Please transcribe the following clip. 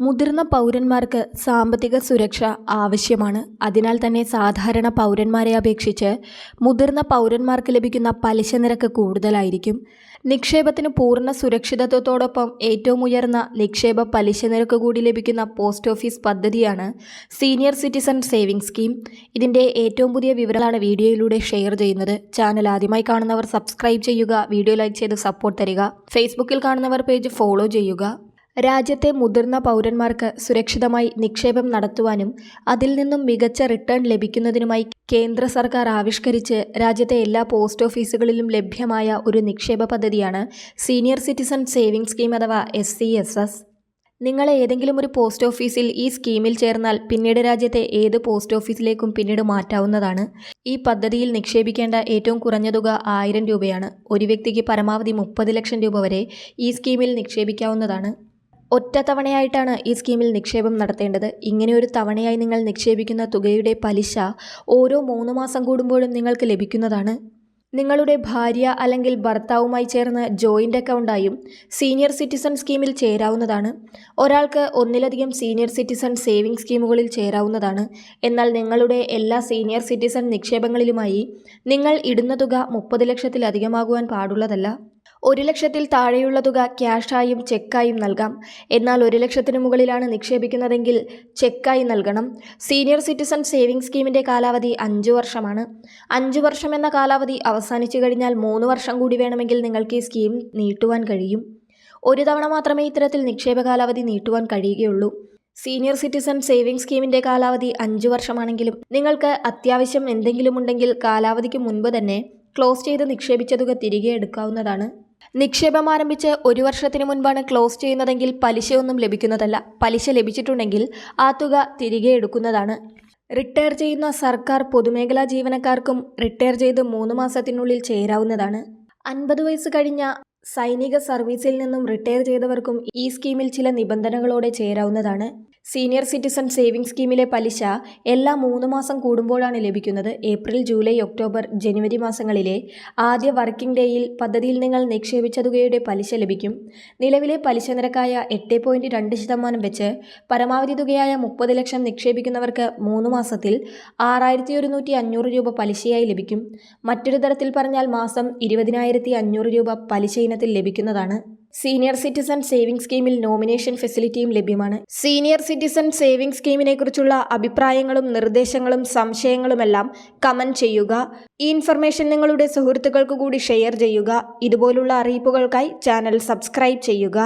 മുതിർന്ന പൗരന്മാർക്ക് സാമ്പത്തിക സുരക്ഷ ആവശ്യമാണ്. അതിനാൽ തന്നെ സാധാരണ പൗരന്മാരെ അപേക്ഷിച്ച് മുതിർന്ന പൗരന്മാർക്ക് ലഭിക്കുന്ന പലിശ നിരക്ക് കൂടുതലായിരിക്കും. നിക്ഷേപത്തിന് പൂർണ സുരക്ഷിതത്വത്തോടൊപ്പം ഏറ്റവും ഉയർന്ന നിക്ഷേപ പലിശ നിരക്ക് കൂടി ലഭിക്കുന്ന പോസ്റ്റ് ഓഫീസ് പദ്ധതിയാണ് സീനിയർ സിറ്റിസൺ സേവിംഗ് സ്കീം. ഇതിന്റെ ഏറ്റവും പുതിയ വിവരങ്ങളാണ് വീഡിയോയിലൂടെ ഷെയർ ചെയ്യുന്നത്. ചാനൽ ആദ്യമായി കാണുന്നവർ സബ്സ്ക്രൈബ് ചെയ്യുക വീഡിയോ ലൈക്ക് ചെയ്ത് സപ്പോർട്ട് തരിക. ഫേസ്ബുക്കിൽ കാണുന്നവർ പേജ് ഫോളോ ചെയ്യുക. രാജ്യത്തെ മുതിർന്ന പൗരന്മാർക്ക് സുരക്ഷിതമായി നിക്ഷേപം നടത്തുവാനും അതിൽ നിന്നും മികച്ച റിട്ടേൺ ലഭിക്കുന്നതിനുമായി കേന്ദ്ര സർക്കാർ ആവിഷ്കരിച്ച് രാജ്യത്തെ എല്ലാ പോസ്റ്റ് ഓഫീസുകളിലും ലഭ്യമായ ഒരു നിക്ഷേപ പദ്ധതിയാണ് സീനിയർ സിറ്റിസൺ സേവിംഗ് സ്കീം അഥവാ എസ് സി എസ് എസ് നിങ്ങൾ ഏതെങ്കിലും ഒരു പോസ്റ്റ് ഓഫീസിൽ ഈ സ്കീമിൽ ചേർന്നാൽ പിന്നീട് രാജ്യത്തെ ഏത് പോസ്റ്റ് ഓഫീസിലേക്കും പിന്നീട് മാറ്റാവുന്നതാണ്. ഈ പദ്ധതിയിൽ നിക്ഷേപിക്കേണ്ട ഏറ്റവും കുറഞ്ഞ തുക ആയിരം രൂപയാണ്. ഒരു വ്യക്തിക്ക് പരമാവധി മുപ്പത് ലക്ഷം രൂപ വരെ ഈ സ്കീമിൽ നിക്ഷേപിക്കാവുന്നതാണ്. ഒറ്റ തവണയായിട്ടാണ് ഈ സ്കീമിൽ നിക്ഷേപം നടത്തേണ്ടത്. ഇങ്ങനെ ഒരു തവണയായി നിങ്ങൾ നിക്ഷേപിക്കുന്ന തുകയുടെ പലിശ ഓരോ മൂന്ന് മാസം കൂടുമ്പോഴും നിങ്ങൾക്ക് ലഭിക്കുന്നതാണ്. നിങ്ങളുടെ ഭാര്യ അല്ലെങ്കിൽ ഭർത്താവുമായി ചേർന്ന് ജോയിന്റ് അക്കൗണ്ടായും സീനിയർ സിറ്റിസൺ സ്കീമിൽ ചേരാവുന്നതാണ്. ഒരാൾക്ക് ഒന്നിലധികം സീനിയർ സിറ്റിസൺ സേവിംഗ് സ്കീമുകളിൽ ചേരാവുന്നതാണ്. എന്നാൽ നിങ്ങളുടെ എല്ലാ സീനിയർ സിറ്റിസൺ നിക്ഷേപങ്ങളിലുമായി നിങ്ങൾ ഇടുന്ന തുക മുപ്പത് ലക്ഷത്തിലധികമാകുവാൻ പാടുള്ളതല്ല. ഒരു ലക്ഷത്തിൽ താഴെയുള്ള തുക ക്യാഷായും ചെക്കായും നൽകാം. എന്നാൽ ഒരു ലക്ഷത്തിന് മുകളിലാണ് നിക്ഷേപിക്കുന്നതെങ്കിൽ ചെക്കായി നൽകണം. സീനിയർ സിറ്റിസൺ സേവിംഗ് സ്കീമിന്റെ കാലാവധി അഞ്ച് വർഷമാണ്. അഞ്ച് വർഷം എന്ന കാലാവധി അവസാനിച്ചു കഴിഞ്ഞാൽ മൂന്ന് വർഷം കൂടി വേണമെങ്കിൽ നിങ്ങൾക്ക് ഈ സ്കീം നീട്ടുവാൻ കഴിയും. ഒരു തവണ മാത്രമേ ഇത്തരത്തിൽ നിക്ഷേപ കാലാവധി നീട്ടുവാൻ കഴിയുകയുള്ളൂ. സീനിയർ സിറ്റിസൺ സേവിംഗ് സ്കീമിന്റെ കാലാവധി അഞ്ചു വർഷമാണെങ്കിലും നിങ്ങൾക്ക് അത്യാവശ്യം എന്തെങ്കിലും ഉണ്ടെങ്കിൽ കാലാവധിക്ക് മുൻപ് തന്നെ ക്ലോസ് ചെയ്ത് നിക്ഷേപിച്ച തുക തിരികെ എടുക്കാവുന്നതാണ്. നിക്ഷേപം ആരംഭിച്ച് ഒരു വർഷത്തിന് മുൻപാണ് ക്ലോസ് ചെയ്യുന്നതെങ്കിൽ പലിശയൊന്നും ലഭിക്കുന്നതല്ല. പലിശ ലഭിച്ചിട്ടുണ്ടെങ്കിൽ ആ തുക തിരികെ എടുക്കുന്നതാണ്. റിട്ടയർ ചെയ്യുന്ന സർക്കാർ പൊതുമേഖലാ ജീവനക്കാർക്കും റിട്ടയർ ചെയ്ത് മൂന്ന് മാസത്തിനുള്ളിൽ ചേരാവുന്നതാണ്. അൻപത് വയസ്സ് കഴിഞ്ഞ സൈനിക സർവീസിൽ നിന്നും റിട്ടയർ ചെയ്തവർക്കും ഈ സ്കീമിൽ ചില നിബന്ധനകളോടെ ചേരാവുന്നതാണ്. സീനിയർ സിറ്റിസൺ സേവിംഗ് സ്കീമിലെ പലിശ എല്ലാ മൂന്ന് മാസം കൂടുമ്പോഴാണ് ലഭിക്കുന്നത്. ഏപ്രിൽ ജൂലൈ ഒക്ടോബർ ജനുവരി മാസങ്ങളിലെ ആദ്യ വർക്കിംഗ് ഡേയിൽ പദ്ധതിയിൽ നിങ്ങൾ നിക്ഷേപിച്ച തുകയുടെ പലിശ ലഭിക്കും. നിലവിലെ പലിശ നിരക്കായ എട്ട് പോയിന്റ് രണ്ട് ശതമാനം വെച്ച് പരമാവധി തുകയായ മുപ്പത് ലക്ഷം നിക്ഷേപിക്കുന്നവർക്ക് മൂന്ന് മാസത്തിൽ ആറായിരത്തി ഒരുന്നൂറ്റി അഞ്ഞൂറ് രൂപ പലിശയായി ലഭിക്കും. മറ്റൊരു തരത്തിൽ പറഞ്ഞാൽ മാസം ഇരുപതിനായിരത്തി അഞ്ഞൂറ് രൂപ പലിശ ഇനത്തിൽ ലഭിക്കുന്നതാണ്. സീനിയർ സിറ്റിസൺ സേവിംഗ് സ്കീമിൽ നോമിനേഷൻ ഫെസിലിറ്റിയും ലഭ്യമാണ്. സീനിയർ സിറ്റിസൺ സേവിംഗ് സ്കീമിനെ കുറിച്ചുള്ള അഭിപ്രായങ്ങളും നിർദ്ദേശങ്ങളും സംശയങ്ങളുമെല്ലാം കമന്റ് ചെയ്യുക. ഈ ഇൻഫർമേഷൻ നിങ്ങളുടെ സുഹൃത്തുക്കൾക്ക് കൂടി ഷെയർ ചെയ്യുക. ഇതുപോലുള്ള അറിയിപ്പുകൾക്കായി ചാനൽ സബ്സ്ക്രൈബ് ചെയ്യുക.